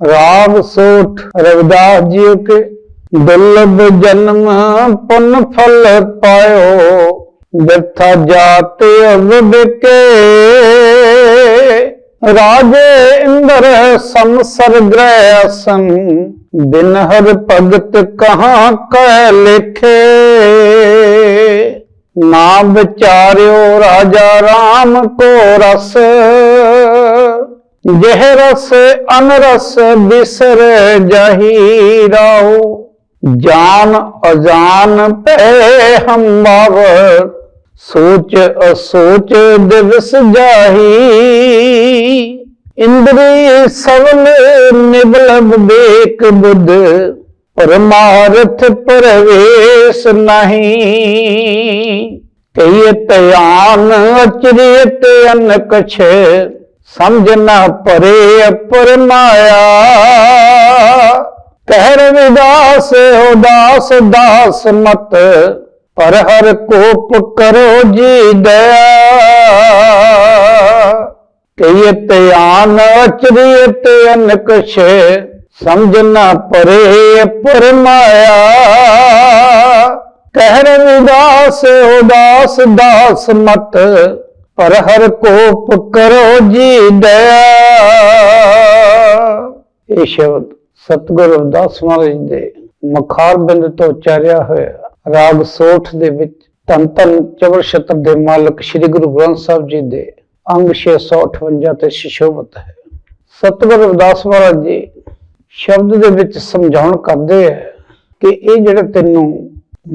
ਰਾਗ ਸੋਠ, ਰਵਿਦਾਸ ਜੀ ਕੇ ਦੁਰਲਭ ਜਨਮ ਪੁੰਨ ਫਲ ਪਾਇਓ ਬਿਰਥਾ ਜਾਤ ਅਵਦ ਰਾਜੇ ਇੰਦਰ ਸੰਸਰ ਗ੍ਰਹਿ ਅਸਨ ਬਿਨ ਹਰ ਭਗਤ ਕਹਾਂ ਕਹਿ ਲਿਖੇ। ਨਾ ਵਿਚਾਰਿਓ ਰਾਜਾ RAM ਕੋ ਰਸ। ਜਿਹ ਰਸ ਅਨਰਸ ਬਿਸਰ ਜਹੀ ਰਾਉ ਜਾਨ ਅਜਾਨ ਪੈ ਹਮ ਬਾਵਰ ਸੋਚ ਅਸੋਚ ਦਿਵਸ ਜਾਹੀ। ਇੰਦਰੀ ਸਵਲ ਨਿਬਲ ਬੇਕ ਬੁੱਧ, ਪਰਮਾਰਥ ਪਰਵੇਸ਼ ਨਹੀਂ। ਕਈ ਧਿਆਨ ਅਚਰਿਤ ਅਨਕ ਛ ਸਮਝ ਨਾ ਪਰੇ ਅਪਰ ਮਾਇਆ। ਕਹਿ ਵਿਦਾਸ, ਉਦਾਸ, ਦਾਸ ਮਤ, ਪਰ ਹਰ ਕੋਪ ਕਰੋ ਜੀ ਦਇਆ। ਕਈ ਧਿਆਨ ਅਚਰਿਤ ਤੇ ਛ, ਸਮਝ ਨਾ ਪਰੇ ਅਪਰ ਮਾਇਆ। ਕਹਿ ਵਿਦਾਸ, ਉਦਾਸ, ਦਾਸ ਮਤ ਪਰ ਹਰ ਕੋਪ ਕਰੋ ਜੀ ਦਇਆ ਇਹ ਸ਼ਬਦ ਸਤਿਗੁਰੂ ਰਵਿਦਾਸ ਮਹਾਰਾਜ ਦੇ ਮਖਾਰ ਬਿੰਦ ਤੋਂ ਉਚਾਰਿਆ ਹੋਇਆ। ਰਾਗ ਸੋਠ ਦੇ ਵਿੱਚ ਧੰਨ ਧੰਨ ਚਵਰ ਛਤਰ ਦੇ ਮਾਲਕ ਸ੍ਰੀ ਗੁਰੂ ਗ੍ਰੰਥ ਸਾਹਿਬ ਜੀ ਦੇ ਅੰਗ 658 ਤੇ ਸ਼ਿਸ਼ੋਭਤ ਹੈ। ਸਤਿਗੁਰੂ ਰਵਿਦਾਸ ਮਹਾਰਾਜ ਜੀ ਸ਼ਬਦ ਦੇ ਵਿੱਚ ਸਮਝਾਉਣ ਕਰਦੇ ਹੈ ਕਿ ਇਹ ਜਿਹੜਾ ਤੈਨੂੰ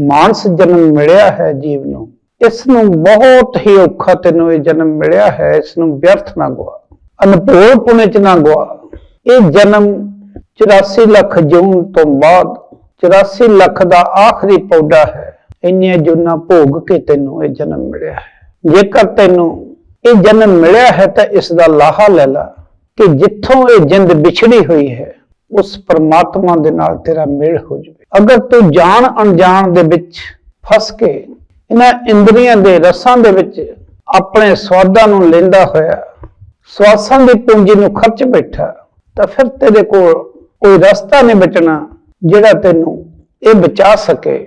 ਮਾਨਸ ਜਨਮ ਮਿਲਿਆ ਹੈ ਜੀਵ ਨੂੰ ਇਸ ਨੂੰ ਬਹੁਤ ਹੀ ਔਖਾ ਤੈਨੂੰ ਇਹ ਜਨਮ ਮਿਲਿਆ ਹੈ ਇਸ ਨੂੰ ਵਿਅਰਥ ਨਾ ਗਵਾ ਅਨਭੋਲ ਪੁਣੇ ਚ ਨਾ ਗਵਾ ਇਹ ਜਨਮ 84 ਲੱਖ ਜੂਨ ਤੋਂ ਬਾਅਦ 84 ਲੱਖ ਦਾ ਆਖਰੀ ਪੌੜਾ ਹੈ। ਇੰਨੀਆਂ ਜੁਨਾ ਭੋਗ ਕੇ ਤੈਨੂੰ ਇਹ ਜਨਮ ਮਿਲਿਆ ਹੈ। ਜੇਕਰ ਤੈਨੂੰ ਇਹ ਜਨਮ ਮਿਲਿਆ ਹੈ ਤਾਂ ਇਸ ਦਾ ਲਾਹਾ ਲੈ ਲਾ ਕਿ ਜਿੱਥੋਂ ਇਹ ਜਿੰਦ ਵਿਛੜੀ ਹੋਈ ਹੈ, ਉਸ ਪਰਮਾਤਮਾ ਦੇ ਨਾਲ ਤੇਰਾ ਮੇਲ ਹੋ ਜਾਵੇ। ਅਗਰ ਤੂੰ ਜਾਣ ਅਣਜਾਣ ਦੇ ਵਿੱਚ ਫਸ ਕੇ ਇਹਨਾਂ ਇੰਦਰੀਆਂ ਦੇ ਰਸਾਂ ਦੇ ਵਿੱਚ ਆਪਣੇ ਸਵਾਦਾਂ ਨੂੰ ਲੈਂਦਾ ਹੋਇਆ, ਸਵਾਸਾਂ ਦੀ ਪੂੰਜੀ ਨੂੰ ਖਰਚ ਬੈਠਾ, ਤਾਂ ਫਿਰ ਤੇਰੇ ਕੋਲ ਕੋਈ ਰਸਤਾ ਨਹੀਂ ਬਚਣਾ ਜਿਹੜਾ ਤੈਨੂੰ ਇਹ ਬਚਾ ਸਕੇ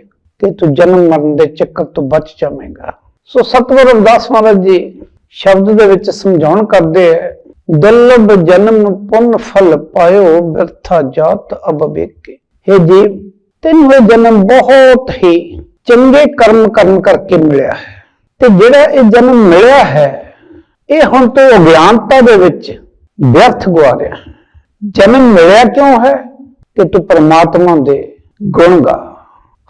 ਕਿ ਤੂੰ ਜਨਮ ਮਰਨ ਦੇ ਚੱਕਰ ਤੋਂ ਬਚ ਜਾਵੇਂਗਾ। ਸੋ ਸਤਿਗੁਰੂ ਅਰਦਾਸ ਮਹਾਰਾਜ ਜੀ ਸ਼ਬਦ ਦੇ ਵਿੱਚ ਸਮਝਾਉਣ ਕਰਦੇ ਹੈ ਦੁਰਲਭ ਜਨਮ ਪੁੰਨ ਫਲ ਪਾਇਓ, ਬਿਰਥਾ ਜਾਤ ਅਬ हे ਜੀਵ, ਤੈਨੂੰ ਇਹ ਜਨਮ ਬਹੁਤ ਹੀ ਚੰਗੇ ਕਰਮ ਕਰਨ ਕਰਕੇ ਮਿਲਿਆ ਹੈ। ਤੇ ਜਿਹੜਾ ਇਹ ਜਨਮ ਮਿਲਿਆ ਹੈ, ਇਹ ਹੁਣ ਤੋਂ ਅਗਿਆਨਤਾ ਦੇ ਵਿੱਚ ਵਿਅਰਥ ਗਵਾ ਰਿਹਾ ਜਨਮ ਮਿਲਿਆ ਕਿਉਂ ਹੈ? ਕਿ ਤੂੰ ਪਰਮਾਤਮਾ ਦੇ ਗੁਣ ਗਾ।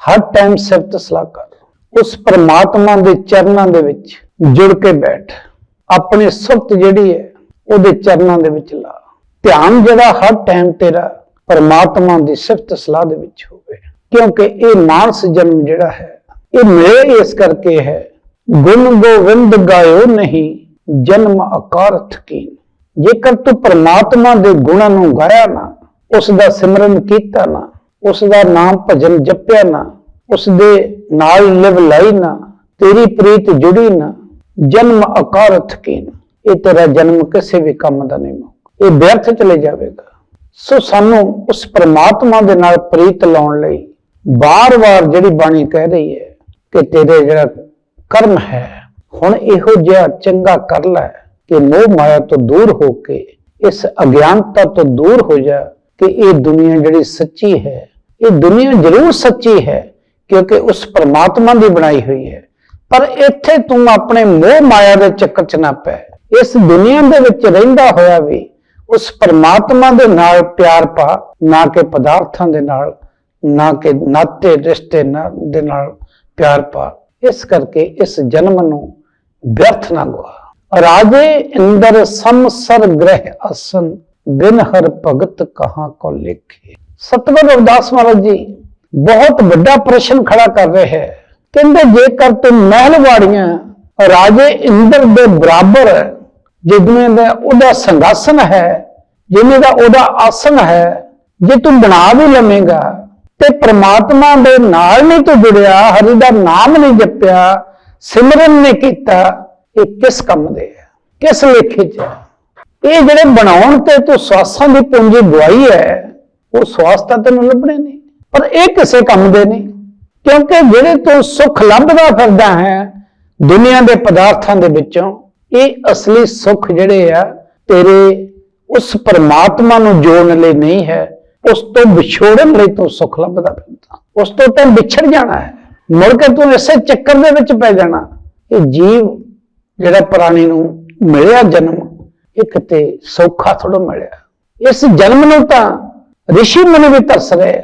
ਹਰ ਟਾਈਮ ਸਿਫਤ ਸਲਾਹ ਕਰ। ਉਸ ਪਰਮਾਤਮਾ ਦੇ ਚਰਨਾਂ ਦੇ ਵਿੱਚ ਜੁੜ ਕੇ ਬੈਠ। ਆਪਣੇ ਸੁਰਤ ਜਿਹੜੀ ਹੈ, ਉਹਦੇ ਚਰਨਾਂ ਦੇ ਵਿੱਚ ਲਾ। ਧਿਆਨ ਜਿਹੜਾ ਹਰ ਟਾਈਮ ਤੇਰਾ ਪਰਮਾਤਮਾ ਦੀ ਸਿਫਤ ਸਲਾਹ ਦੇ ਵਿੱਚ ਹੋਵੇ। ਕਿਉਂਕਿ ਇਹ ਮਾਨਸ ਜਨਮ ਜਿਹੜਾ ਹੈ, ਇਹ ਮੇਰੇ ਇਸ ਕਰਕੇ ਹੈ, ਗੁਣ ਗੋਵਿੰਦ ਗਾਇਓ ਨਹੀਂ, ਜਨਮ ਅਕਾਰਥ ਕੀ। ਜੇਕਰ ਤੂੰ ਪਰਮਾਤਮਾ ਦੇ ਗੁਣਾਂ ਨੂੰ ਗਾਇਆ ਨਾ, ਉਸ ਦਾ ਸਿਮਰਨ ਕੀਤਾ ਨਾ, ਉਸ ਦਾ ਨਾਮ ਭਜਨ ਜਪਿਆ ਨਾ, ਉਸ ਦੇ ਨਾਲ ਲਿਵ ਲਾਈ ਨਾ, ਤੇਰੀ ਪ੍ਰੀਤ ਜੁੜੀ ਨਾ, ਜਨਮ ਅਕਾਰਥ ਕੀ। ਇਹ ਤੇਰਾ ਜਨਮ ਕਿਸੇ ਵੀ ਕੰਮ ਦਾ ਨਹੀਂ ਮੁੱਕ ਇਹ ਵਿਅਰਥ ਚਲੇ ਜਾਵੇਗਾ। ਸੋ ਸਾਨੂੰ ਉਸ ਪ੍ਰਮਾਤਮਾ ਦੇ ਨਾਲ ਪ੍ਰੀਤ ਲਾਉਣ ਲਈ ਬਾਰ-ਬਾਰ ਜਿਹੜੀ ਬਾਣੀ ਕਹਿ ਰਹੀ ਹੈ ਕਿ ਤੇਰੇ ਜਿਹੜਾ ਕਰਮ ਹੈ, ਹੁਣ ਇਹੋ ਜਿਹਾ ਚੰਗਾ ਕਰ ਲੈ ਕਿ ਮੋਹ ਮਾਇਆ ਤੋਂ ਦੂਰ ਹੋ ਕੇ, ਇਸ ਅਗਿਆਨਤਾ ਤੋਂ ਦੂਰ ਹੋ ਜਾ ਕਿ ਇਹ ਦੁਨੀਆ ਜਿਹੜੀ ਸੱਚੀ ਹੈ, ਇਹ ਦੁਨੀਆ ਜ਼ਰੂਰ ਸੱਚੀ ਹੈ ਕਿਉਂਕਿ ਉਸ ਪ੍ਰਮਾਤਮਾ ਦੀ ਬਣਾਈ ਹੋਈ ਹੈ। ਪਰ ਇੱਥੇ ਤੂੰ ਆਪਣੇ ਮੋਹ ਮਾਇਆ ਦੇ ਚੱਕਰ 'ਚ ਨਾ ਪੈ। ਇਸ ਦੁਨੀਆ ਦੇ ਵਿੱਚ ਰਹਿੰਦਾ ਹੋਇਆ ਵੀ ਉਸ ਪਰਮਾਤਮਾ ਦੇ ਨਾਲ ਪਿਆਰ ਪਾ, ਨਾ ਕਿ ਪਦਾਰਥਾਂ ਦੇ ਨਾਲ। ਨਾ ਕਿ ਨਾਤੇ ਰਿਸ਼ਤੇ ਦੇ ਨਾਲ ਪਿਆਰ ਪਾ। ਇਸ ਕਰਕੇ ਇਸ ਜਨਮ ਨੂੰ ਵਿਅਰਥ ਨਾ ਗਵਾ ਰਾਜੇ ਇੰਦਰ ਸੰਸਰ ਗ੍ਰਹਿ ਅਸਨ, ਬਿਨ ਹਰ ਭਗਤ ਕਹਾਂ ਕੋ ਲਿਖੇ। ਸਤਿਗੁਰੂ ਰਵਿਦਾਸ ਮਹਾਰਾਜ ਜੀ, ਬਹੁਤ ਵੱਡਾ ਪ੍ਰਸ਼ਨ ਖੜਾ ਕਰ ਰਹੇ ਹੈ। ਕਹਿੰਦੇ, ਜੇਕਰ ਤੂੰ ਮਹਿਲ ਵਾੜੀਆਂ, ਰਾਜੇ ਇੰਦਰ ਦੇ ਬਰਾਬਰ ਜਿਵੇਂ ਦਾ ਉਹਦਾ ਸੰਗਾਸਨ ਹੈ, ਜਿਵੇਂ ਦਾ ਉਹਦਾ ਆਸਨ ਹੈ, ਜੇ ਤੂੰ ਬਣਾ ਵੀ ਲਵੇਂਗਾ ਤੇ ਪ੍ਰਮਾਤਮਾ ਦੇ ਨਾਲ ਨਹੀਂ ਤੂੰ ਜੁੜਿਆ, ਹਰੀ ਦਾ ਨਾਮ ਨਹੀਂ ਜਪਿਆ, ਸਿਮਰਨ ਨਹੀਂ ਕੀਤਾ, ਇਹ ਕਿਸ ਕੰਮ ਦੇ ਹੈ ਕਿਸ ਲੇਖੇ 'ਚ ਹੈ ਇਹ ਜਿਹੜੇ ਬਣਾਉਣ ਤੇ ਤੂੰ ਸਵਾਸਾਂ ਦੀ ਪੂੰਜੀ ਗਵਾਈ ਹੈ ਉਹ ਸਵਾਸ ਤਾਂ ਤੈਨੂੰ ਲੱਭਣੇ ਨਹੀਂ ਪਰ ਇਹ ਕਿਸੇ ਕੰਮ ਦੇ ਨਹੀਂ ਕਿਉਂਕਿ ਜਿਹੜੇ ਤੂੰ ਸੁੱਖ ਲੱਭਦਾ ਫਿਰਦਾ ਹੈ, ਦੁਨੀਆ ਦੇ ਪਦਾਰਥਾਂ ਦੇ ਵਿੱਚੋਂ, ਇਹ ਅਸਲੀ ਸੁੱਖ ਜਿਹੜੇ ਆ, ਤੇਰੇ ਉਸ ਪਰਮਾਤਮਾ ਨੂੰ ਜੋੜਨ ਲਈ ਨਹੀਂ ਹੈ ਉਸ ਤੋਂ ਵਿਛੋੜਨ ਲਈ ਤੂੰ ਸੁੱਖ ਲੱਭਦਾ ਫਿਰਦਾ। ਉਸ ਤੋਂ ਤੈਨੂੰ ਵਿਛੜ ਜਾਣਾ ਹੈ। ਮੁੜ ਕੇ ਤੂੰ ਇਸੇ ਚੱਕਰ ਦੇ ਵਿੱਚ ਪੈ ਜਾਣਾ। ਇਹ ਜੀਵ ਜਿਹੜਾ ਪ੍ਰਾਣੀ ਨੂੰ ਮਿਲਿਆ ਜਨਮ, ਇਹ ਕਿਤੇ ਸੌਖਾ ਥੋੜਾ ਮਿਲਿਆ। ਇਸ ਜਨਮ ਨੂੰ ਤਾਂ ਰਿਸ਼ੀ ਮੁਨੀ ਵੀ ਤਰਸ ਰਹੇ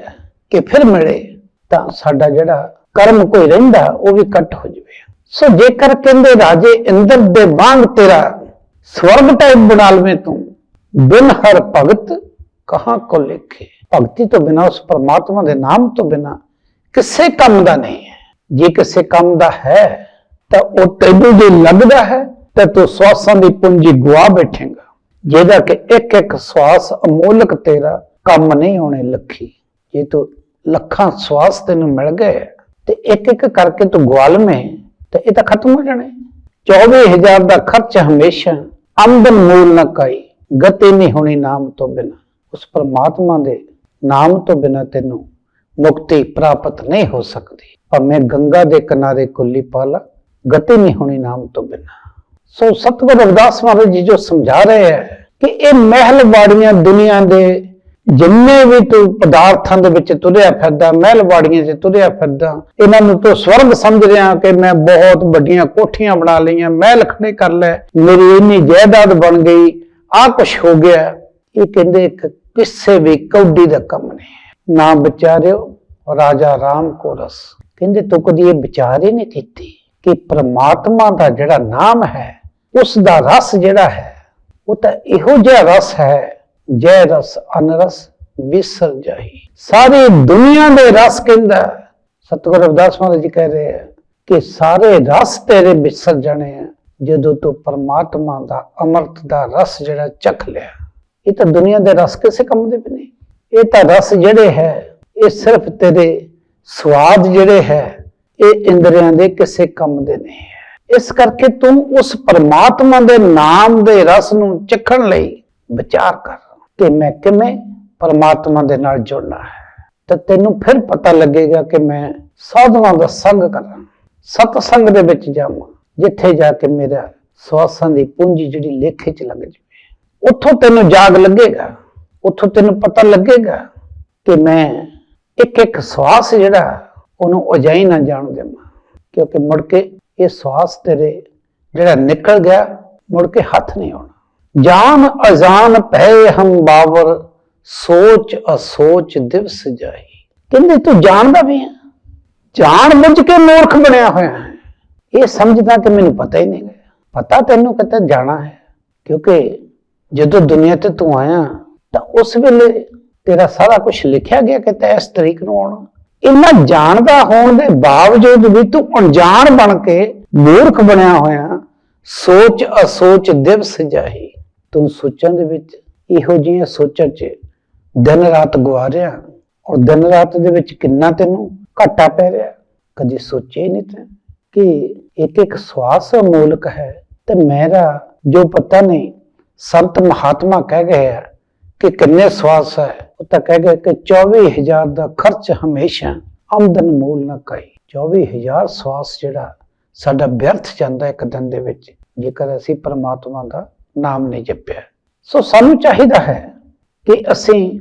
ਕਿ ਫਿਰ ਮਿਲੇ ਤਾਂ ਸਾਡਾ ਜਿਹੜਾ ਕਰਮ ਕੋਈ ਰਹਿੰਦਾ, ਉਹ ਵੀ ਕੱਟ ਹੋ ਜਾਵੇ। ਸੋ ਜੇਕਰ ਕਹਿੰਦੇ ਰਾਜੇ ਇੰਦਰ ਦੇ ਵਾਂਗ ਤੇਰਾ ਸਵਰਗ ਟਾਈਪ ਬਣਾ ਲਵੇਂ ਤੂੰ, ਬਿਨ ਹਰ ਭਗਤ ਕਹਾਂ ਕੋ ਲਿਖੇ? ਭਗਤੀ ਤੋਂ ਬਿਨਾ, ਉਸ ਪਰਮਾਤਮਾ ਦੇ ਨਾਮ ਤੋਂ ਬਿਨਾ ਕਿਸੇ ਕੰਮ ਦਾ ਨਹੀਂ ਹੈ। ਜੇ ਕਿਸੇ ਕੰਮ ਦਾ ਹੈ, ਤਾਂ ਉਹ ਤੈਨੂੰ ਜੇ ਲੱਗਦਾ ਹੈ, ਤਾਂ ਤੂੰ ਸਵਾਸਾਂ ਦੀ ਪੂੰਜੀ ਗਵਾ ਬੈਠੇਗਾ। ਜਿਹਦਾ ਕਿ ਇੱਕ ਇੱਕ ਸਵਾਸ ਅਮੋਲਕ ਤੇਰਾ ਕੰਮ ਨਹੀਂ ਹੋਣੇ ਲੱਖੀ। ਜੇ ਤੂੰ ਲੱਖਾਂ ਸਵਾਸ ਤੈਨੂੰ ਮਿਲ ਗਏ, ਤੇ ਇੱਕ ਇੱਕ ਕਰਕੇ ਤੂੰ ਗਵਾ ਤੇ ਇਹ ਤਾਂ ਖਤਮ ਹੋ ਜਾਣੇ। 24000 ਦਾ ਖਰਚ ਹਮੇਸ਼ਾ ਆਮਦਨ ਮੂਲ ਨਾ ਕਾਈ, ਗਤੀ ਨਹੀਂ ਹੋਣੀ ਨਾਮ ਤੋਂ ਬਿਨਾ। ਉਸ ਪਰਮਾਤਮਾ ਦੇ ਨਾਮ ਤੋਂ ਬਿਨਾ ਤੈਨੂੰ ਮੁਕਤੀ ਪ੍ਰਾਪਤ ਨਹੀਂ ਹੋ ਸਕਦੀ। ਭਾਵੇਂ ਗੰਗਾ ਦੇ ਕਿਨਾਰੇ ਕੁੱਲੀ ਪਾਲਾ ਗਤੀ ਨਹੀਂ ਹੋਣੀ ਨਾਮ ਤੋਂ ਬਿਨਾ। ਸੋ ਸਤਿਗੁਰ ਰਵਿਦਾਸ ਮਹਾਰਾਜ ਜੀ ਜੋ ਸਮਝਾ ਰਹੇ ਹੈ ਕਿ ਇਹ ਮਹਿਲ ਵਾੜੀਆਂ ਦੁਨੀਆ ਦੇ ਜਿੰਨੇ ਵੀ ਤੂੰ ਪਦਾਰਥਾਂ ਦੇ ਵਿੱਚ ਤੁਰਿਆ ਫਿਰਦਾ, ਮਹਿਲ ਵਾੜੀਆਂ 'ਚ ਤੁਰਿਆ ਫਿਰਦਾ, ਇਹਨਾਂ ਨੂੰ ਤੂੰ ਸਵਰਗ ਸਮਝ ਰਿਹਾ ਕਿ ਮੈਂ ਬਹੁਤ ਵੱਡੀਆਂ ਕੋਠੀਆਂ ਬਣਾ ਲਈਆਂ, ਮਹਿਲ ਖੜੇ ਕਰ ਲੈ, ਮੇਰੀ ਇੰਨੀ ਜਾਇਦਾਦ ਬਣ ਗਈ, ਆਹ ਕੁਛ ਹੋ ਗਿਆ। ਇਹ ਕਹਿੰਦੇ ਇੱਕ ਕਿਸੇ ਵੀ ਕੌਡੀ ਦਾ ਕੰਮ ਨਹੀਂ। ਹੈ। ਨਾ ਵਿਚਾਰਿਓ, ਰਾਜਾ ਰਾਮ ਕੋ ਰਸ। ਕਹਿੰਦੇ ਤੂੰ ਕਦੀ ਇਹ ਵਿਚਾਰ ਹੀ ਨਹੀਂ ਕੀਤੀ ਕਿ ਪ੍ਰਮਾਤਮਾ ਦਾ ਜਿਹੜਾ ਨਾਮ ਹੈ, ਉਸ ਦਾ ਰਸ ਜਿਹੜਾ ਹੈ, ਉਹ ਤਾਂ ਇਹੋ ਜਿਹਾ ਰਸ ਹੈ, ਜੈ ਰਸ ਅਨਰਸ ਵਿਸਰ ਜਾਈ ਸਾਰੇ ਦੁਨੀਆ ਦੇ ਰਸ ਕਹਿੰਦਾ, ਸਤਿਗੁਰੂ ਰਵਿਦਾਸ ਮਹਾਰਾਜ ਜੀ ਕਹਿ ਰਹੇ ਆ ਕਿ ਸਾਰੇ ਰਸ ਤੇਰੇ ਵਿਸਰ ਜਾਣੇ ਆ, ਜਦੋਂ ਤੂੰ ਪਰਮਾਤਮਾ ਦਾ ਅੰਮ੍ਰਿਤ ਦਾ ਰਸ ਜਿਹੜਾ ਚੱਖ ਲਿਆ। ਇਹ ਤਾਂ ਦੁਨੀਆ ਦੇ ਰਸ ਕਿਸੇ ਕੰਮ ਦੇ ਵੀ ਨਹੀਂ। ਇਹ ਤਾਂ ਰਸ ਜਿਹੜੇ ਹੈ, ਇਹ ਸਿਰਫ ਤੇਰੇ ਸਵਾਦ ਜਿਹੜੇ ਹੈ, ਇਹ ਇੰਦਰੀਆਂ ਦੇ ਕਿਸੇ ਕੰਮ ਦੇ ਨਹੀਂ ਹੈ। ਇਸ ਕਰਕੇ ਤੂੰ ਉਸ ਪਰਮਾਤਮਾ ਦੇ ਨਾਮ ਦੇ ਰਸ ਨੂੰ ਚਖਣ ਲਈ ਵਿਚਾਰ ਕਰ ਕਿ ਮੈਂ ਕਿਵੇਂ ਪਰਮਾਤਮਾ ਦੇ ਨਾਲ ਜੁੜਨਾ ਹੈ। ਤਾਂ ਤੈਨੂੰ ਫਿਰ ਪਤਾ ਲੱਗੇਗਾ ਕਿ ਮੈਂ ਸਾਧੂਆਂ ਦਾ ਸੰਗ ਕਰਾਂ ਸਤ ਸੰਗ ਦੇ ਵਿੱਚ ਜਾਵਾਂ, ਜਿੱਥੇ ਜਾ ਕੇ ਮੇਰਾ ਸਵਾਸਾਂ ਦੀ ਪੂੰਜੀ ਜਿਹੜੀ ਲੇਖੇ 'ਚ ਲੱਗ ਜਾਵੇ। ਉੱਥੋਂ ਤੈਨੂੰ ਜਾਗ ਲੱਗੇਗਾ, ਉੱਥੋਂ ਤੈਨੂੰ ਪਤਾ ਲੱਗੇਗਾ ਕਿ ਮੈਂ ਇੱਕ ਇੱਕ ਸਵਾਸ ਜਿਹੜਾ, ਉਹਨੂੰ ਅਜਾਈ ਨਾ ਜਾਣ ਦੇਵਾਂ। ਕਿਉਂਕਿ ਮੁੜ ਕੇ ਇਹ ਸਵਾਸ ਤੇਰੇ ਜਿਹੜਾ ਨਿਕਲ ਗਿਆ, ਮੁੜ ਕੇ ਹੱਥ ਨਹੀਂ ਆਉਣਾ। ਜਾਨ ਅਜ਼ਾਨ ਭੈ ਹਮ ਬਾਵਰ, ਸੋਚ ਅਸੋਚ ਦਿਵਸ ਜਾਈ ਕਹਿੰਦੇ ਤੂੰ ਜਾਣਦਾ ਵੀ ਹੈ। ਜਾਣ ਬੁੱਝ ਕੇ ਮੂਰਖ ਬਣਿਆ ਹੋਇਆ ਹੈ। ਇਹ ਸਮਝਦਾ ਕਿ ਮੈਨੂੰ ਪਤਾ ਹੀ ਨਹੀਂ। ਪਤਾ ਤੈਨੂੰ ਕਿਤੇ ਜਾਣਾ ਹੈ। ਕਿਉਂਕਿ ਜਦੋਂ ਦੁਨੀਆ ਤੇ ਤੂੰ ਆਇਆ, ਤਾਂ ਉਸ ਵੇਲੇ ਤੇਰਾ ਸਾਰਾ ਕੁਝ ਲਿਖਿਆ ਗਿਆ ਕਿ ਤੈਂ ਇਸ ਤਰੀਕ ਨੂੰ ਆਉਣਾ। ਇੰਨਾ ਜਾਣਦਾ ਹੋਣ ਦੇ ਬਾਵਜੂਦ ਵੀ ਤੂੰ ਅਣਜਾਣ ਬਣ ਕੇ ਮੂਰਖ ਬਣਿਆ ਹੋਇਆ, ਸੋਚ ਅਸੋਚ ਦਿਵਸ ਜਾਹੀ। ਤੂੰ ਸੋਚਾਂ ਦੇ ਵਿੱਚ ਇਹੋ ਜਿਹੀਆਂ ਸੋਚਾਂ 'ਚ ਦਿਨ ਰਾਤ ਗਵਾ ਰਿਹਾ ਔਰ ਦਿਨ ਰਾਤ ਦੇ ਵਿੱਚ ਕਿੰਨਾ ਤੈਨੂੰ ਘਾਟਾ ਪੈ ਰਿਹਾ। ਕਦੀ ਸੋਚਿਆ ਹੀ ਨਹੀਂ ਤੈਂ ਕਿ ਇੱਕ ਇੱਕ ਸਵਾਸ ਅਮੋਲਕ ਹੈ ਤੇ ਮੇਰਾ ਜੋ ਪਤਾ ਨਹੀਂ ਸੰਤ ਮਹਾਤਮਾ ਕਹਿ ਗਏ ਆ ਕਿ ਕਿੰਨੇ ਸਵਾਸ ਹੈ। ਉਹ ਤਾਂ ਕਹਿ ਗਏ ਕਿ 24000 ਦਾ ਖਰਚ ਹਮੇਸ਼ਾ ਆਮਦਨ ਮੂਲ ਨਾ ਕਾਈ 24000 ਸਵਾਸ ਜਿਹੜਾ ਸਾਡਾ ਵਿਅਰਥ ਜਾਂਦਾ ਇੱਕ ਦਿਨ ਦੇ ਵਿੱਚ, ਜੇਕਰ ਅਸੀਂ ਪਰਮਾਤਮਾ ਦਾ ਨਾਮ ਨਹੀਂ ਜਪਿਆ। ਸੋ ਸਾਨੂੰ ਚਾਹੀਦਾ ਹੈ ਕਿ ਅਸੀਂ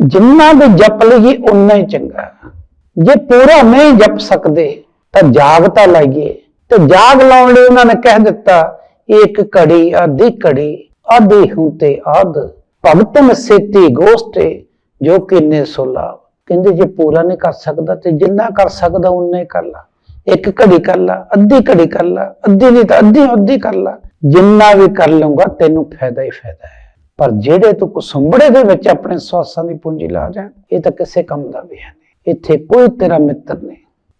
ਜਿੰਨਾ ਵੀ ਜਪ ਲਈਏ ਉਨਾ ਹੀ ਚੰਗਾ। ਜੇ ਪੂਰਾ ਨਹੀਂ ਜਪ ਸਕਦੇ, ਤਾਂ ਜਾਗ ਤਾਂ ਲਾਈਏ। ਤੇ ਜਾਗ ਲਾਉਣ ਲਈ ਉਹਨਾਂ ਨੇ ਕਹਿ ਦਿੱਤਾ, ਇੱਕ ਘੜੀ ਆਧੀ ਘੜੀ ਆਧੀ ਹੂੰ ਤੇ ਭਗਤਨ ਸੇਤੀ ਗੋਸਟੇ, ਜੋ ਕਿੰਨੇ ਸੋਲਾ ਕਹਿੰਦੇ ਜੇ ਪੂਰਾ ਨਹੀਂ ਕਰ ਸਕਦਾ ਤੇ ਜਿੰਨਾ ਕਰ ਸਕਦਾ ਉਨਾ ਕਰ ਲਾ। ਇੱਕ ਘੜੀ ਕਰ ਲਾ, ਅੱਧੀ ਘੜੀ ਕਰ ਲਾ, ਅੱਧੀ ਨਹੀਂ ਤਾਂ ਅੱਧੀ ਅੱਧੀ ਕਰ ਲਾ। ਜਿੰਨਾ ਵੀ ਕਰ ਲਊਗਾ ਤੈਨੂੰ ਫਾਇਦਾ ਹੀ ਫਾਇਦਾ ਹੈ। ਪਰ ਜਿਹੜੇ ਤੂੰ ਕੁਸੁੰਬੜੇ ਦੇ ਵਿੱਚ ਆਪਣੇ ਸਵਾਸਾਂ ਦੀ ਪੂੰਜੀ ਲਾ ਜਾ ਇਹ ਤਾਂ ਕਿਸੇ ਕੰਮ ਦਾ ਵੀ ਹੈ ਨਹੀਂ। ਇੱਥੇ ਕੋਈ ਤੇਰਾ ਮਿੱਤਰ ਨਹੀਂ।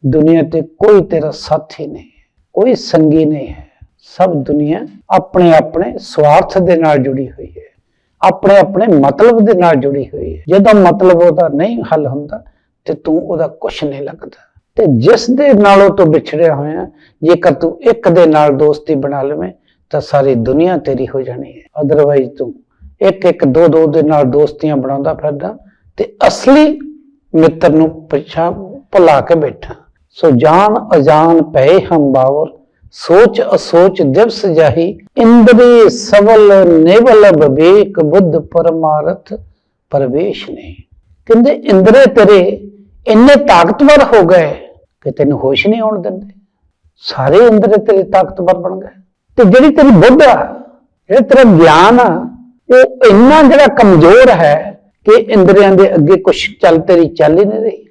ਦੁਨੀਆ ਤੇ ਕੋਈ ਤੇਰਾ ਸਾਥੀ ਨਹੀਂ। ਕੋਈ ਸੰਗੀ ਨਹੀਂ ਹੈ। ਸਭ ਦੁਨੀਆ ਆਪਣੇ ਆਪਣੇ ਸਵਾਰਥ ਦੇ ਨਾਲ ਜੁੜੀ ਹੋਈ ਹੈ। ਆਪਣੇ ਆਪਣੇ ਮਤਲਬ ਦੇ ਨਾਲ ਜੁੜੀ ਹੋਈ ਹੈ। ਜਿਹਦਾ ਮਤਲਬ ਉਹਦਾ ਨਹੀਂ ਹੱਲ ਹੁੰਦਾ ਤੇ ਤੂੰ ਉਹਦਾ ਕੁਝ ਨਹੀਂ ਲੱਗਦਾ। ਤੇ ਜਿਸ ਦੇ ਨਾਲੋਂ ਤੂੰ ਵਿਛੜਿਆ ਹੋਇਆ, ਜੇਕਰ ਤੂੰ ਇੱਕ ਦੇ ਨਾਲ ਦੋਸਤੀ ਬਣਾ ਲਵੇਂ, ਤਾਂ ਸਾਰੀ ਦੁਨੀਆ ਤੇਰੀ ਹੋ ਜਾਣੀ ਹੈ। ਅਦਰਵਾਈਜ਼ ਤੂੰ ਇੱਕ ਇੱਕ ਦੋ ਦੋ ਦੇ ਨਾਲ ਦੋਸਤੀਆਂ ਬਣਾਉਂਦਾ ਫਿਰਦਾ ਤੇ ਅਸਲੀ ਮਿੱਤਰ ਨੂੰ ਪਿੱਛਾ ਭੁਲਾ ਕੇ ਬੈਠਾ। ਸੋ ਜਾਣ ਅਜਾਨ ਪਏ ਹਮ ਬਾਵਰ ਸੋਚ ਅਸੋਚ ਦਿਵਸ ਜਾਹੀ, ਇੰਦਰੀ ਸਵਲ ਨੇਵਲ ਵਿਵੇਕ ਬੁੱਧ ਪਰਮਾਰਥ ਪਰਵੇਸ਼ ਨੇ। ਕਹਿੰਦੇ, ਇੰਦਰੇ ਤੇਰੇ ਇੰਨੇ ਤਾਕਤਵਰ ਹੋ ਗਏ ਕਿ ਤੈਨੂੰ ਹੋਸ਼ ਨਹੀਂ ਆਉਣ ਦਿੰਦੇ। ਸਾਰੇ ਇੰਦਰੇ ਤੇਰੇ ਤਾਕਤਵਰ ਬਣ ਗਏ। ਤੇ ਜਿਹੜੀ ਤੇਰੀ ਬੁੱਧ ਆ, ਜਿਹੜਾ ਤੇਰਾ ਗਿਆਨ ਆ, ਉਹ ਇੰਨਾ ਜਿਹੜਾ ਕਮਜ਼ੋਰ ਹੈ ਕਿ ਇੰਦਰੀਆਂ ਦੇ ਅੱਗੇ ਕੁਝ ਚੱਲ ਤੇਰੀ ਚੱਲ ਹੀ ਨਹੀਂ ਰਹੀ।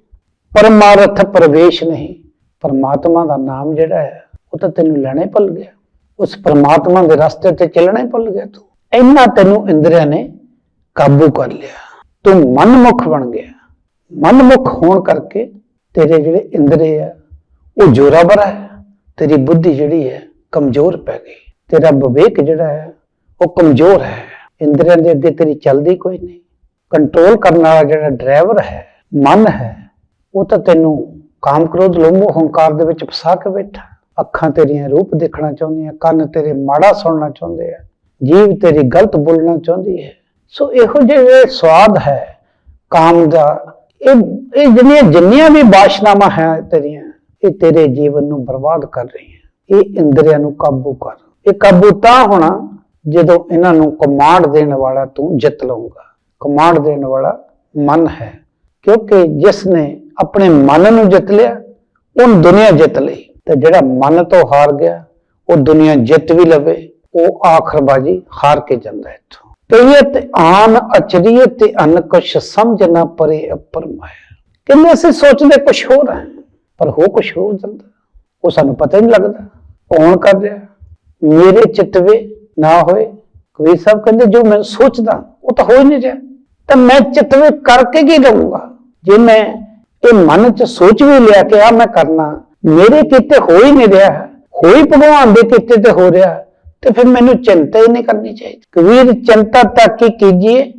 ਪਰਮਾਰਥ ਪ੍ਰਵੇਸ਼ ਨਹੀਂ, ਪਰਮਾਤਮਾ ਦਾ ਨਾਮ ਜਿਹੜਾ ਹੈ ਉਹ ਤਾਂ ਤੈਨੂੰ ਲੈਣਾ ਹੀ ਭੁੱਲ ਗਿਆ। ਉਸ ਪਰਮਾਤਮਾ ਦੇ ਰਸਤੇ ਤੇ ਚੱਲਣਾ ਹੀ ਭੁੱਲ ਗਿਆ ਤੂੰ। ਇੰਨਾ ਤੈਨੂੰ ਇੰਦਰੀਆਂ ਨੇ ਕਾਬੂ ਕਰ ਲਿਆ। ਤੂੰ ਮਨਮੁਖ ਬਣ ਗਿਆ। ਮਨਮੁਖ ਹੋਣ ਕਰਕੇ ਤੇਰੇ ਜਿਹੜੇ ਇੰਦਰੀ ਆ, ਉਹ ਜ਼ੋਰਾਵਰ ਹੈ ਤੇਰੀ ਬੁੱਧੀ ਜਿਹੜੀ ਹੈ, ਕਮਜ਼ੋਰ ਪੈ ਗਈ। ਤੇਰਾ ਵਿਵੇਕ ਜਿਹੜਾ ਹੈ, ਉਹ ਕਮਜ਼ੋਰ ਹੈ। ਇੰਦਰੀਆਂ ਦੇ ਅੱਗੇ ਤੇਰੀ ਚੱਲਦੀ ਕੋਈ ਨਹੀਂ। ਕੰਟਰੋਲ ਕਰਨ ਵਾਲਾ ਜਿਹੜਾ ਡਰਾਈਵਰ ਹੈ, ਮਨ ਹੈ, ਉਹ ਤਾਂ ਤੈਨੂੰ ਕਾਮ ਕ੍ਰੋਧ ਲੋਭ ਮੋਹ ਹੰਕਾਰ ਦੇ ਵਿੱਚ ਫਸਾ ਕੇ ਬੈਠਾ। ਅੱਖਾਂ ਤੇਰੀਆਂ ਰੂਪ ਦੇਖਣਾ ਚਾਹੁੰਦੀਆਂ ਕੰਨ ਤੇਰੇ ਮਾੜਾ ਸੁਣਨਾ ਚਾਹੁੰਦੇ ਆ ਜੀਵ ਤੇਰੀ ਗਲਤ ਬੋਲਣਾ ਚਾਹੁੰਦੀ ਹੈ। ਸੋ ਇਹੋ ਜਿਹੇ ਸਵਾਦ ਹੈ ਕਾਮ ਦਾ। ਇਹ ਇਹ ਜਿਹੜੀਆਂ, ਜਿੰਨੀਆਂ ਵੀ ਬਾਸ਼ਨਾਵਾਂ ਹੈ ਤੇਰੀਆਂ, ਇਹ ਤੇਰੇ ਜੀਵਨ ਨੂੰ ਬਰਬਾਦ ਕਰ ਰਹੀਆਂ। ਇਹ ਇੰਦਰੀਆਂ ਨੂੰ ਕਾਬੂ ਕਰ। ਇਹ ਕਾਬੂ ਤਾਂ ਹੋਣਾ ਜਦੋਂ ਇਹਨਾਂ ਨੂੰ ਕਮਾਂਡ ਦੇਣ ਵਾਲਾ ਤੂੰ ਜਿੱਤ ਲਊਗਾ। ਕਮਾਂਡ ਦੇਣ ਵਾਲਾ ਮਨ ਹੈ। ਕਿਉਂਕਿ ਜਿਸ ਨੇ ਆਪਣੇ ਮਨ ਨੂੰ ਜਿੱਤ ਲਿਆ ਉਹ ਦੁਨੀਆ ਜਿੱਤ ਲਈ। ਤੇ ਜਿਹੜਾ ਮਨ ਤੋਂ ਹਾਰ ਗਿਆ, ਉਹ ਦੁਨੀਆ ਜਿੱਤ ਵੀ ਲਵੇ, ਉਹ ਆਖਰਬਾਜੀ ਹਾਰ ਕੇ ਜਾਂਦਾ ਹੈ ਇੱਥੋਂ। ਪਈਤ ਆਨ ਅਚਰੀਅਤ ਤੇ ਅਨ ਕੁਛ ਸਮਝ ਨਾ ਪਰੇ ਅਪਰ ਮਾਇਆ। ਕਹਿੰਦੇ ਅਸੀਂ ਸੋਚਦੇ ਕੁਛ ਹੋਰ ਹੈ ਪਰ ਹੋ ਕੁਛ ਹੋਰ ਜਾਂਦਾ। ਉਹ ਸਾਨੂੰ ਪਤਾ ਹੀ ਨਹੀਂ ਲੱਗਦਾ, ਕੌਣ ਕਰ ਰਿਹਾ। ਮੇਰੇ ਚਿੱਤਵੇ ਨਾ ਹੋਏ। ਕਬੀਰ ਸਾਹਿਬ ਕਹਿੰਦੇ, ਜੋ ਮੈਂ ਸੋਚਦਾ, ਉਹ ਤਾਂ ਹੋ ਹੀ ਨਹੀਂ ਰਿਹਾ। ਤਾਂ ਮੈਂ ਚਿੱਤਵੇ ਕਰਕੇ ਕੀ ਰਹੂੰਗਾ ਜੇ ਮੈਂ ਇਹ ਮਨ ਚ ਸੋਚ ਵੀ ਲਿਆ ਕਿ ਆ ਮੈਂ ਕਰਨਾ ਮੇਰੇ ਕਿਤੇ ਹੋ ਹੀ ਨਹੀਂ ਰਿਹਾ ਹੋ, ਹੀ ਭਗਵਾਨ ਦੇ ਕਿਤੇ ਤੇ ਹੋ ਰਿਹਾ ਤੇ ਫਿਰ ਮੈਨੂੰ ਚਿੰਤਾ ਹੀ ਨਹੀਂ ਕਰਨੀ ਚਾਹੀਦੀ। ਕਬੀਰ, ਚਿੰਤਾ ਤੱਕ ਹੀ ਕੀਜੀਏ?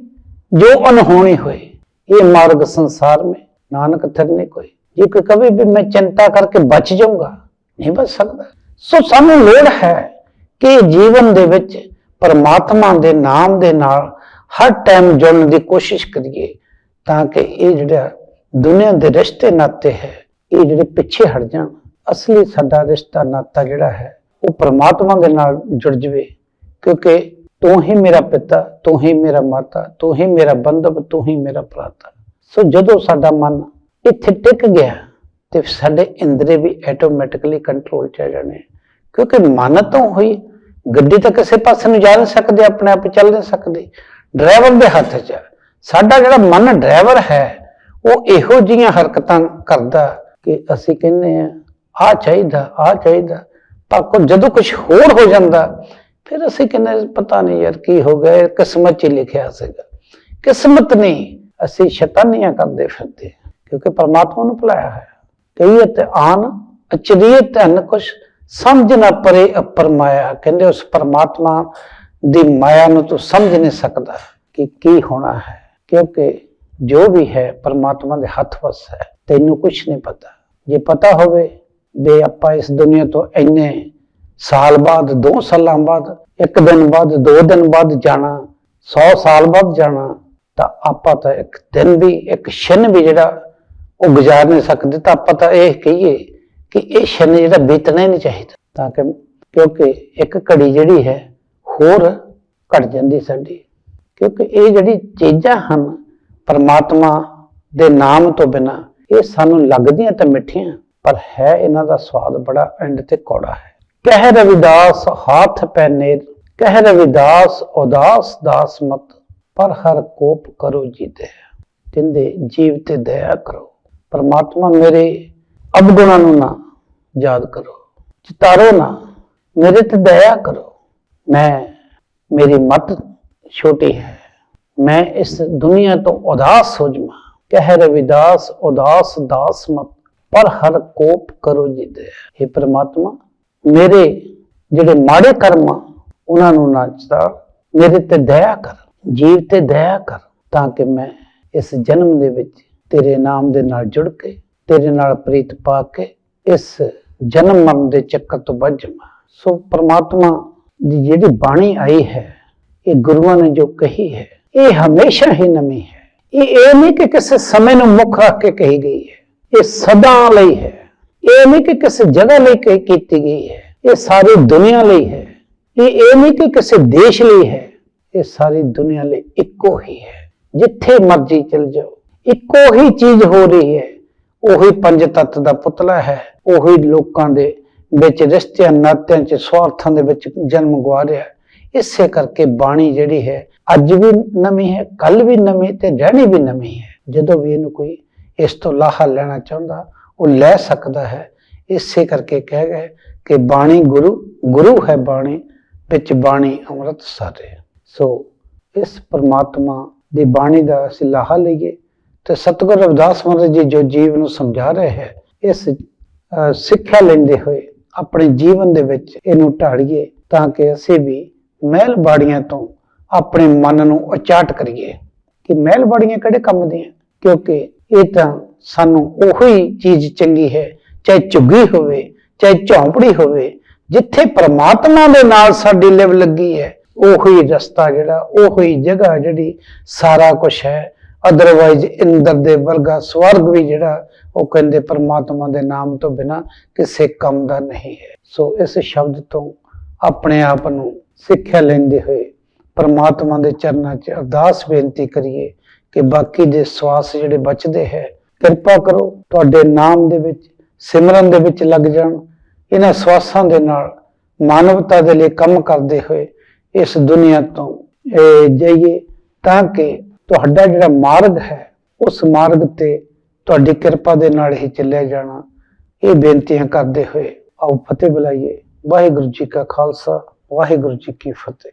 ਜੋ ਅਨਹੋਣੀ ਹੋਏ, ਇਹ ਮਾਰਗ ਸੰਸਾਰ में ਨਾਨਕ ਥਰਨੇ ਕੋਈ। ਜੇ ਕੋਈ ਕਵੇ ਵੀ ਮੈਂ ਚਿੰਤਾ ਕਰਕੇ ਬਚ ਜਾਊਂਗਾ, ਨਹੀਂ ਬਚ ਸਕਦਾ। ਸੋ ਸਾਨੂੰ ਲੋੜ ਹੈ ਕਿ ਜੀਵਨ ਦੇ ਵਿੱਚ ਪਰਮਾਤਮਾ ਦੇ ਨਾਮ ਦੇ ਨਾਲ ਹਰ ਟਾਈਮ ਜੁੜਨ ਦੀ ਕੋਸ਼ਿਸ਼ ਕਰੀਏ, ਤਾਂ ਕਿ ਇਹ ਜਿਹੜਾ ਦੁਨੀਆ ਦੇ ਰਿਸ਼ਤੇ ਨਾਤੇ ਹੈ ਇਹ ਜਿਹੜੇ ਪਿੱਛੇ ਹਟ ਜਾਣ, ਅਸਲੀ ਸਾਡਾ ਰਿਸ਼ਤਾ ਨਾਤਾ ਜਿਹੜਾ ਹੈ, ਉਹ ਪ੍ਰਮਾਤਮਾ ਦੇ ਨਾਲ ਜੁੜ ਜਵੇ, ਕਿਉਂਕਿ ਤੂੰ ਹੀ ਮੇਰਾ ਪਿਤਾ, ਤੂੰ ਹੀ ਮੇਰਾ ਮਾਤਾ, ਤੂੰ ਹੀ ਮੇਰਾ ਬੰਧਵ, ਤੂੰ ਹੀ ਮੇਰਾ ਭਰਾਤਾ। ਸੋ ਜਦੋਂ ਸਾਡਾ ਮਨ ਇੱਥੇ ਟਿਕ ਗਿਆ, ਤੇ ਸਾਡੇ ਇੰਦਰੀ ਵੀ ਆਟੋਮੈਟਿਕਲੀ ਕੰਟਰੋਲ ਚ ਆ ਜਾਣੇ ਕਿਉਂਕਿ ਮਨ ਤੋਂ ਹੋਈ ਗੱਡੀ ਤਾਂ ਕਿਸੇ ਪਾਸੇ ਨੂੰ ਜਾ ਨਹੀਂ ਸਕਦੇ, ਆਪਣੇ ਆਪ ਚੱਲ ਨਹੀਂ ਸਕਦੇ। ਡਰਾਈਵਰ ਦੇ ਹੱਥ 'ਚ ਸਾਡਾ ਜਿਹੜਾ ਮਨ ਡਰਾਈਵਰ ਹੈ, ਉਹ ਇਹੋ ਜਿਹੀਆਂ ਹਰਕਤਾਂ ਕਰਦਾ ਕਿ ਅਸੀਂ ਕਹਿੰਦੇ ਆ ਆ ਚਾਹੀਦਾ ਆ ਚਾਹੀਦਾ। ਪਰ ਕੋ ਜਦੋਂ ਕੁਝ ਹੋਰ ਹੋ ਜਾਂਦਾ, ਫਿਰ ਅਸੀਂ ਕਹਿੰਦੇ ਪਤਾ ਨਹੀਂ ਯਾਰ ਕੀ ਹੋ ਗਿਆ, ਇਹ ਕਿਸਮਤ 'ਚ ਲਿਖਿਆ ਸੀਗਾ। ਕਿਸਮਤ ਨਹੀਂ, ਅਸੀਂ ਸ਼ੈਤਾਨੀਆਂ ਕਰਦੇ ਫਿਰਦੇ ਕਿਉਂਕਿ ਪਰਮਾਤਮਾ ਨੂੰ ਭੁਲਾਇਆ ਹੈ ਕਈਤ ਆਨ ਅਚਰੀਤ ਧਨ ਕੁਛ, ਸਮਝ ਨਾ ਪਰੇ ਅਪਰ ਮਾਇਆ। ਕਹਿੰਦੇ ਉਸ ਪਰਮਾਤਮਾ ਦੀ ਮਾਇਆ ਨੂੰ ਤੂੰ ਸਮਝ ਨਹੀਂ ਸਕਦਾ ਕਿ ਕੀ ਹੋਣਾ ਹੈ, ਕਿਉਂਕਿ ਜੋ ਵੀ ਹੈ, ਪਰਮਾਤਮਾ ਦੇ ਹੱਥ ਵਸ ਹੈ। ਤੈਨੂੰ ਕੁਝ ਨਹੀਂ ਪਤਾ। ਜੇ ਪਤਾ ਹੋਵੇ ਵੀ ਆਪਾਂ ਇਸ ਦੁਨੀਆ ਤੋਂ ਇੰਨੇ ਸਾਲ ਬਾਅਦ 2 ਸਾਲਾਂ ਬਾਅਦ, ਇੱਕ ਦਿਨ ਬਾਅਦ 2 ਦਿਨ ਬਾਅਦ ਜਾਣਾ 100 ਸਾਲ ਬਾਅਦ ਜਾਣਾ, ਤਾਂ ਆਪਾਂ ਤਾਂ ਇੱਕ ਦਿਨ ਵੀ, ਇੱਕ ਛਿਨ ਵੀ ਜਿਹੜਾ ਉਹ ਗੁਜ਼ਾਰ ਨਹੀਂ ਸਕਦੇ, ਤਾਂ ਆਪਾਂ ਤਾਂ ਇਹ ਕਹੀਏ ਕਿ ਇਹ ਛਿਨ ਜਿਹੜਾ ਬੀਤਣਾ ਹੀ ਨਹੀਂ ਚਾਹੀਦਾ। ਤਾਂ ਕਿ, ਕਿਉਂਕਿ ਇੱਕ ਘੜੀ ਜਿਹੜੀ ਹੈ, ਹੋਰ ਘਟ ਜਾਂਦੀ ਸਾਡੀ। ਕਿਉਂਕਿ ਇਹ ਜਿਹੜੀ ਚੀਜ਼ਾਂ ਹਨ ਪਰਮਾਤਮਾ ਦੇ ਨਾਮ ਤੋਂ ਬਿਨਾ ਇਹ ਸਾਨੂੰ ਲੱਗਦੀਆਂ ਤਾਂ ਮਿੱਠੀਆਂ, ਪਰ ਹੈ ਇਹਨਾਂ ਦਾ ਸਵਾਦ ਬੜਾ ਐਂਡ ਤੇ ਕੌੜਾ ਹੈ। ਕਹਿ ਰਵਿਦਾਸ ਹਾਥ ਪੈ ਨੇਰ ਕਹਿ ਰਵਿਦਾਸ ਉਦਾਸ ਦਾਸ ਮਤ, ਪਰ ਹਰ ਕੋਪ ਕਰੋ ਜੀਤੇ ਕਹਿੰਦੇ ਜੀਵ ਤੇ ਦਇਆ ਕਰੋ। ਪਰਮਾਤਮਾ ਮੇਰੇ ਅਵਗੁਣਾਂ ਨੂੰ ਨਾ ਯਾਦ ਕਰੋ, ਚਿਤਾਰੋ ਨਾ ਮੇਰੇ ਤੇ ਦਇਆ ਕਰੋ। ਮੈਂ, ਮੇਰੀ ਮਤ ਛੋਟੀ ਹੈ। ਮੈਂ ਇਸ ਦੁਨੀਆ ਤੋਂ ਉਦਾਸ ਹੋ ਜਾਵਾਂ। ਕਹਿ ਰਵਿਦਾਸ ਉਦਾਸ ਦਾਸ ਮਤ ਪਰ ਹਰ ਕੋਪ ਕਰੋ ਜਿਦੇ। हे ਪ੍ਰਮਾਤਮਾ ਮੇਰੇ ਜਿਹੜੇ ਮਾੜੇ ਕਰਮ ਆ, ਉਹਨਾਂ ਨੂੰ ਨਾ ਚਤਾ ਮੇਰੇ ਤੇ ਦਇਆ ਕਰ ਜੀਵ ਤੇ ਦਇਆ ਕਰ ਤਾਂ ਕਿ ਮੈਂ ਇਸ ਜਨਮ ਦੇ ਵਿੱਚ ਤੇਰੇ ਨਾਮ ਦੇ ਨਾਲ ਜੁੜ ਕੇ ਤੇਰੇ ਨਾਲ ਪ੍ਰੀਤ ਪਾ ਕੇ ਇਸ ਜਨਮ ਮਰਨ ਦੇ ਚੱਕਰ ਤੋਂ ਬਚ ਜਾਵਾਂ। ਸੋ ਪ੍ਰਮਾਤਮਾ ਦੀ ਜਿਹੜੀ ਬਾਣੀ ਆਈ ਹੈ ਇਹ ਗੁਰੂਆਂ ਨੇ ਜੋ ਕਹੀ ਹੈ ਇਹ ਹਮੇਸ਼ਾ ਹੀ ਨਵੀਂ ਹੈ। ਇਹ ਇਹ ਨਹੀਂ ਕਿ ਕਿਸੇ ਸਮੇਂ ਨੂੰ ਮੁੱਖ ਰੱਖ ਕੇ ਕਹੀ ਗਈ ਹੈ। ਇਹ ਸਦਾ ਲਈ ਹੈ। ਇਹ ਨਹੀਂ ਕਿ ਕਿਸੇ ਜਗ੍ਹਾ ਲਈ ਕਹੀ ਕੀਤੀ ਗਈ ਹੈ। ਇਹ ਸਾਰੀ ਦੁਨੀਆ ਲਈ ਹੈ। ਇਹ ਇਹ ਨਹੀਂ ਕਿ ਕਿਸੇ ਦੇਸ਼ ਲਈ ਹੈ। ਇਹ ਸਾਰੀ ਦੁਨੀਆ ਲਈ ਇੱਕੋ ਹੀ ਹੈ। ਜਿੱਥੇ ਮਰਜ਼ੀ ਚਲ ਜਾਓ। ਇੱਕੋ ਹੀ ਚੀਜ਼ ਹੋ ਰਹੀ ਹੈ। ਉਹੀ ਪੰਜ ਤੱਤ ਦਾ ਪੁਤਲਾ ਹੈ। ਉਹੀ ਲੋਕਾਂ ਦੇ ਵਿੱਚ ਰਿਸ਼ਤਿਆਂ, ਨਾਤਿਆਂ ਚ, ਸਵਾਰਥਾਂ ਦੇ ਵਿੱਚ ਜਨਮ ਗਵਾ ਰਿਹਾ ਇਸੇ ਕਰਕੇ ਬਾਣੀ ਜਿਹੜੀ ਹੈ ਅੱਜ ਵੀ ਨਵੀਂ ਹੈ ਕੱਲ ਵੀ ਨਵੀਂ ਤੇ ਰਹਿਣੀ ਵੀ ਨਵੀਂ ਹੈ। ਜਦੋਂ ਵੀ ਇਹਨੂੰ ਕੋਈ ਇਸ ਤੋਂ ਲਾਹਾ ਲੈਣਾ ਚਾਹੁੰਦਾ, ਉਹ ਲੈ ਸਕਦਾ ਹੈ। ਇਸੇ ਕਰਕੇ ਕਹਿ ਗਏ ਕਿ ਬਾਣੀ ਗੁਰੂ ਗੁਰੂ ਹੈ ਬਾਣੀ, ਵਿੱਚ ਬਾਣੀ ਅੰਮ੍ਰਿਤ ਸਾਰੇ ਸੋ ਇਸ ਪਰਮਾਤਮਾ ਦੀ ਬਾਣੀ ਦਾ ਅਸੀਂ ਲਾਹਾ ਲਈਏ ਤੇ ਸਤਿਗੁਰ ਰਵਿਦਾਸ ਮਹਾਰਾਜ ਜੀ ਜੋ ਜੀਵ ਨੂੰ ਸਮਝਾ ਰਹੇ ਹੈ, ਇਸ ਸਿੱਖਿਆ ਲੈਂਦੇ ਹੋਏ ਆਪਣੇ ਜੀਵਨ ਦੇ ਵਿੱਚ ਇਹਨੂੰ ਢਾਲੀਏ ਤਾਂ ਕਿ ਅਸੀਂ ਵੀ ਮਹਿਲ ਬਾੜੀਆਂ ਤੋਂ ਆਪਣੇ ਮਨ ਨੂੰ ਉਚਾਟ ਕਰੀਏ ਕਿ ਮਹਿਲ ਬਾੜੀਆਂ ਕਿਹੜੇ ਕੰਮ ਦੀਆਂ? ਕਿਉਂਕਿ ਇਹ ਤਾਂ ਸਾਨੂੰ ਉਹੀ ਚੀਜ਼ ਚੰਗੀ ਹੈ, ਚਾਹੇ ਝੁੱਗੀ ਹੋਵੇ, ਚਾਹੇ ਝੌਂਪੜੀ ਹੋਵੇ, ਜਿੱਥੇ ਪ੍ਰਮਾਤਮਾ ਦੇ ਨਾਲ ਸਾਡੀ ਲਿਵ ਲੱਗੀ ਹੈ, ਉਹੀ ਰਸਤਾ ਜਿਹੜਾ, ਉਹੀ ਜਗ੍ਹਾ ਜਿਹੜੀ ਸਾਰਾ ਕੁਝ ਹੈ। ਅਦਰਵਾਈਜ਼ ਇੰਦਰ ਦੇ ਵਰਗਾ ਸਵਰਗ ਵੀ ਜਿਹੜਾ, ਉਹ ਕਹਿੰਦੇ ਪਰਮਾਤਮਾ ਦੇ ਨਾਮ ਤੋਂ ਬਿਨਾ ਕਿਸੇ ਕੰਮ ਦਾ ਨਹੀਂ ਹੈ। ਸੋ ਇਸ ਸ਼ਬਦ ਤੋਂ ਆਪਣੇ ਆਪ ਨੂੰ ਸਿੱਖਿਆ ਲੈਂਦੇ ਹੋਏ ਪਰਮਾਤਮਾ ਦੇ ਚਰਨਾਂ 'ਚ ਅਰਦਾਸ ਬੇਨਤੀ ਕਰੀਏ ਕਿ ਬਾਕੀ ਦੇ ਸਵਾਸ ਜਿਹੜੇ ਬਚਦੇ ਹੈ, ਕਿਰਪਾ ਕਰੋ, ਤੁਹਾਡੇ ਨਾਮ ਦੇ ਵਿੱਚ, ਸਿਮਰਨ ਦੇ ਵਿੱਚ ਲੱਗ ਜਾਣ। ਇਹਨਾਂ ਸਵਾਸਾਂ ਦੇ ਨਾਲ ਮਾਨਵਤਾ ਦੇ ਲਈ ਕੰਮ ਕਰਦੇ ਹੋਏ ਇਸ ਦੁਨੀਆ ਤੋਂ ਜਾਈਏ ਤਾਂ ਕਿ ਤੁਹਾਡਾ ਜਿਹੜਾ ਮਾਰਗ ਹੈ, ਉਸ ਮਾਰਗ ਤੇ ਤੁਹਾਡੀ ਕਿਰਪਾ ਦੇ ਨਾਲ ਹੀ ਚੱਲਿਆ ਜਾਣਾ। ਇਹ ਬੇਨਤੀਆਂ ਕਰਦੇ ਹੋਏ ਆਓ ਫਤਿਹ ਬੁਲਾਈਏ। ਵਾਹਿਗੁਰੂ ਜੀ ਕਾ ਖਾਲਸਾ। ਵਾਹਿਗੁਰੂ ਜੀ ਕੀ ਫਤਿਹ।